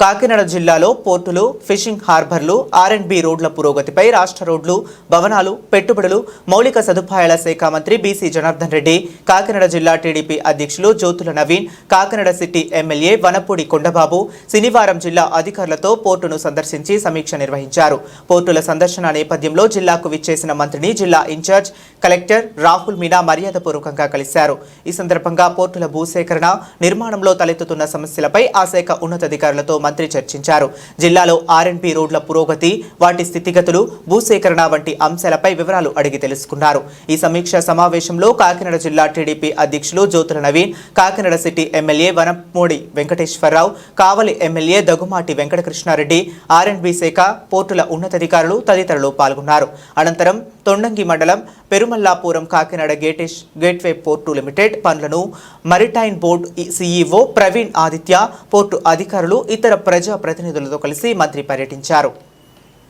కాకినాడ జిల్లాలో పోర్టులు ఫిషింగ్ హార్బర్లు ఆర్ అండ్ బి రోడ్ల పురోగతిపై రాష్ట్ర రోడ్లు భవనాలు పెట్టుబడులు మౌలిక సదుపాయాల శాఖ మంత్రి బీసీ జనార్దన్ రెడ్డి కాకినాడ జిల్లా టీడీపీ అధ్యక్షులు జ్యోతుల నవీన్ కాకినాడ సిటీ ఎమ్మెల్యే వనపూడి కొండబాబు శనివారం జిల్లా అధికారులతో పోర్టును సందర్శించి సమీక్ష నిర్వహించారు. పోర్టుల సందర్శన నేపథ్యంలో జిల్లాకు విచ్చేసిన మంత్రిని జిల్లా ఇన్ఛార్జ్ కలెక్టర్ రాహుల్ మీనా మర్యాదపూర్వకంగా కలిశారు. ఈ సందర్భంగా పోర్టుల భూసేకరణ నిర్మాణంలో తలెత్తుతున్న సమస్యలపై ఆ శాఖ ఉన్నతాధికారులతో మంత్రి చర్చించారు. జిల్లాలో ఆర్ఎండ్బి రోడ్ల పురోగతి వాటి స్థితిగతులు భూసేకరణ వంటి అంశాలపై వివరాలు అడిగి తెలుసుకున్నారు. ఈ సమీక్ష సమావేశంలో కాకినాడ జిల్లా టీడీపీ అధ్యక్షులు Jyothula Naveen Kakinada city MLA Vanamudi Venkateswararao Kavali MLA Dagumati Venkatakrishnareddy R and B శాఖ పోర్టుల ఉన్నతాధికారులు తదితరులు పాల్గొన్నారు. అనంతరం తొండంగి మండలం పెరుమల్లాపురం కాకినాడ గేటేష్ గేట్వే పోర్టు లిమిటెడ్ పనులను maritime board CEO Praveen Aditya port అధికారులు ఇతర ప్రజా ప్రతినిధులతో కలిసి మంత్రి పర్యటించారు.